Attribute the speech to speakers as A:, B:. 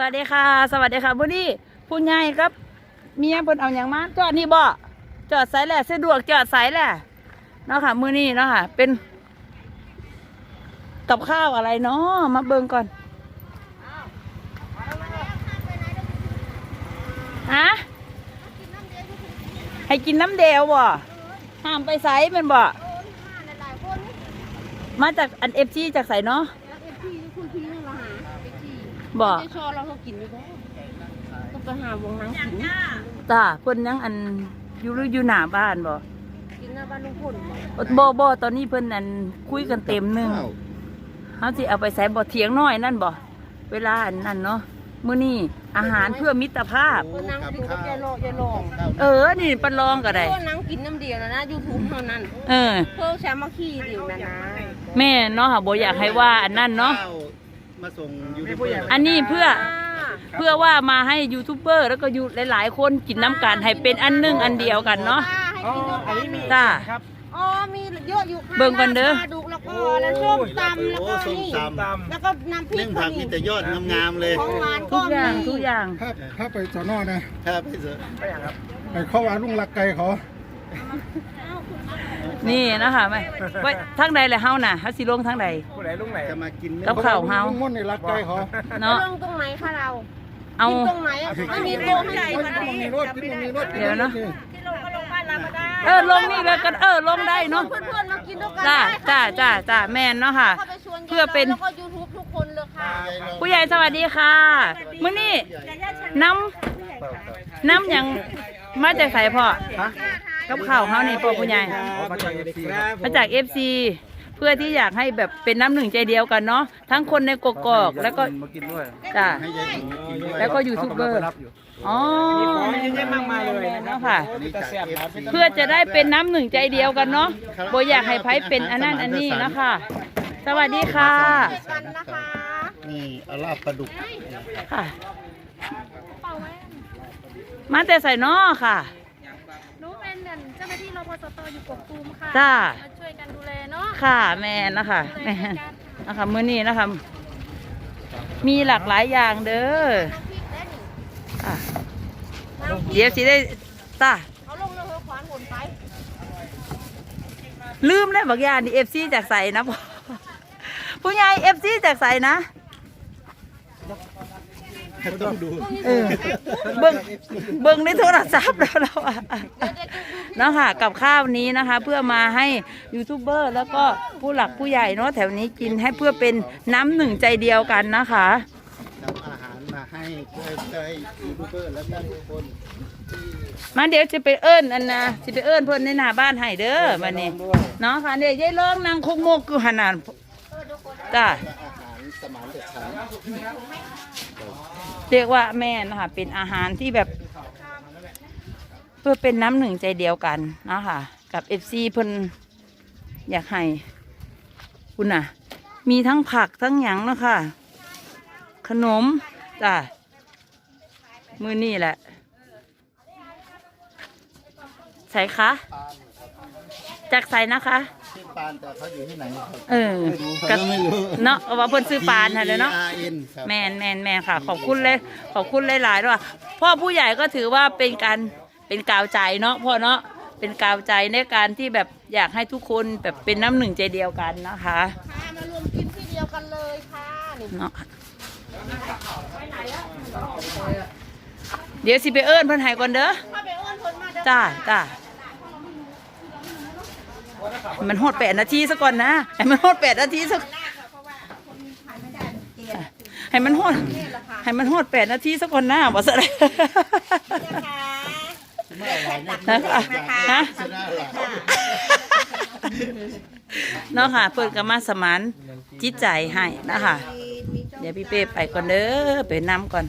A: สวัสดีค่ะ สวัสดีค่ะบุนี่ผู้ใหญ่ครับเมียเพิ่นเอาอย่างมาจอดนี่บ่จอดสายแหละสะดวกจอดสายแหละเนาะค่ะมื้อนี้เนาะค่ะ เป็น กับข้าวอะไรเนาะมาเบิ่งก่อนฮะให้กินน้ำเดวบ่ห้ามไปไสแมันบ่มาจากอันเอฟซีจากไสเนาะ บ่
B: ไม่ชอบเราเขากินอยู่บ่ต้องไปหาวงนังกิน
A: จ้าเพิ่นยังอันอยู่หรืออยู่หน้าบ้านบ่
B: กินหน้าบ้านลุงพลบ่
A: บ่บ่ตอนนี้เพิ่นอันคุยกันเต็มหนึงเฮาสิเอาไปใส่บ่เถียงน้อยนั่นบ่เวลาอันนั้นเนาะมื้อนี้อาหารเพื่อมิตรภาพ
B: เพิ่นนั่งกินกับยายโลยายลอง
A: เออ นี่ปันลองก็ได้
B: เพิ่นนั่งกินน้ำเดียวนะนะยูทูบเท่านั้น
A: เออ
B: เพิ่นแชมมาขี้เดียวนะนะ
A: แม่เนาะค่ะบ่อยากให้ว่าอันนั้นเนาะ
C: มาส่งยูทูบเบอร์
A: อันนี้เพื่อเพื่อว่ามาให้ยูทูบเบอร์แล้วก็อยู่หลาย ๆ คนกินน้ำกันให้เป็นอันหนึงอันเดียวกันเนาะ
B: ให้กินด้วยกัน
A: จ้า
B: อ๋อมีเยอะอยู่ค่ะ
A: เบิ่งก่อนเด้อ
B: ปลาดุกแล้วก็แล้วส้มตำแล้ว
C: โอ้
B: ก็
C: ส้ม
B: นี่
C: ตำ
B: แล้วก็น้ำพริ
C: นึ่
B: ก
C: งผักมีแต่ยอดงามๆเลย
B: ของหวาน
A: ทุ
B: ก็
A: กอย่าง
B: มี
A: ทุกอย่าง
D: ถ้าถ้าไปสอนอนะครับ
C: ไปเถอะ
D: ไปเข้าว่าลุงรักไก่เขา
A: นี่นะคะแม่ไว้ทางใดแหละเฮาน่ะเฮาสิลงทางใด
C: จะมากิน
A: กับข้าวเฮา
D: ลุงม่อนในรักไก่เขา
A: เนาะ
B: เรื่องตรงไหนคะเรา
A: เอา
B: กินตรงไหนอะไม่มีโต๊ะให้กิน
D: กินตรงนี้รถกินตรงนี้รถ
A: เดี๋ยวนะ
B: ที่ลงก็ลงบ้านเราก็ได้
A: เออลงนี่เลยกันเออลงได้เนาะ
B: เพื่อนๆมากินด้วยกัน
A: จ้า
B: ได้
A: จ้า
B: ค่ะ
A: จ้าจ้าแม่นเนาะค่ะ
B: เข้าไปชวน
A: เพื่อเป็น
B: แล้วก็ยูทูบทุกคนเลยค่ะ
A: ผู้ใหญ่สวัสดีค่ะ มื้อนี้น้ำน้ำอย่างมาจากไสพ่อ กับข้าวเฮานี่พ่อผู้ใหญ่มาจาก FC เพื่อที่อยากให้แบบเป็นน้ำหนึ่งใจเดียวกันเนาะทั้งคนในกกอกแล้วก็
E: มากินด้วย
A: จ้า
C: ให้ยายหนูกินด้วย
A: แล้วก็ยูทูบเบอร์
E: รับอยู่
A: อ๋อ
E: เยอะแยะมากมายเลยนะ
A: เนาะค่ะ
C: อันนี้จาก FC
A: เพื่อจะได้เป็นน้ำหนึ่งใจเดียวกันเนาะโบอยากให้ไผเป็นอันนั้นอันนี้นะคะ สวัสดีค่ะ
B: กันนะคะ
C: นี่เอาลาบปลาดุก
A: ค่ะมาแต่ใส่นอค่ะ
F: หนูเป็นเจ้าหน้า ที่รพสตอยู่กกตูมค่ะ
A: จ้า
F: มาช่วยกันดูแลเนาะ
A: ค่ะแม่นะคะ
F: ดูแล
A: แม่
F: กันค่ะ
A: นะคะมื้อนี้นะคะ มีหลากหลายอย่างเด้อค่ะเดี๋ยวสิได้จ้า
B: เขาลงแล้วเขาขวานหนไป
A: ลืมเลยบักอย่างนี่เอฟซีจากใสนะพ่อผู้ใหญ่เอฟซีจากใสนะ
C: ต้องดู
A: เออเบิ้งเบิ้งในโทรศัพท์แล้วเราอะ เนาะค่ะกับข้าวนี้นะคะ เพื่อมาให้ยูทูบเบอร์แล้วก็ผู้หลักผู้ใหญ่เนาะแถวนี้กินให้เพื่อเป็นน้ำหนึ่งใจเดียวกันนะคะ
C: นำอาหารมาให้เพื่อให้ยูทูบเบอร์และท่านทุกคน
A: มาเดี๋ยวจะไปเอิ้นอันนะจะไปเอิ้นเพื่อนในหน้าบ้านให้เด้อมานี่เนาะค่ะเดี๋ยวยายเลิกนางคงโมกอยู่หันนจ้า
C: เด็ดขา
A: เรียกว่าแม่นะคะเป็นอาหารที่แบบ พื่อเป็นน้ำหนึ่งใจเดียวกันเนาะคะกับเอฟซีเพิ่นอยากให้คุณน่ะ มีทั้งผักทั้งหยังเนาะคะขนมจ้ะมือนี่แหละ ใส่คะจากใส่นะคะ
C: ชื่อปานแต่เขาอยู่ที่ไหนครับ
A: เออ
C: ไม่รู้
A: ก็
C: เขาไม่รู้
A: เนาะเอาว่าเพิ่นซื้อปานให้เลยเนาะ
C: T R N ครับ
A: แมนแมนแมนค่ะ ขอบคุณเลย ขอบคุณหลายๆด้วยพ่อผู้ใหญ่ก็ถือว่าเป็นการ เป็นกาวใจเนาะพ่อเนาะเป็นกาวใจในการที่แบบอยากให้ทุกคนแบบเป็นน้ำหนึ่งใจเดียวกันนะคะ
B: ค่ะมารวมกินที่เดียวกันเลยค่ะนี่
A: เนาะเดี๋ยวสิไปเอิ้นเพิ่นให้ก่อนเด้อ
B: ถ้าไปอ้อนคนมาเด้อ
A: จ้าจ้าให้มันโหดแปดนาทีซะก่อนนะให้มันโหดแปดนาทีซะให้มันโหดให้มันโหดแปดนาทีซะก่อนนะบอกซะเลย นะคะฮะ
C: ชนะหลาย
A: เนาะค่ะเปิดกรมาสมานจิตใจให้นะคะเดี๋ยวพี่เป้ไปก่อนเด้อไปน้ำก่อน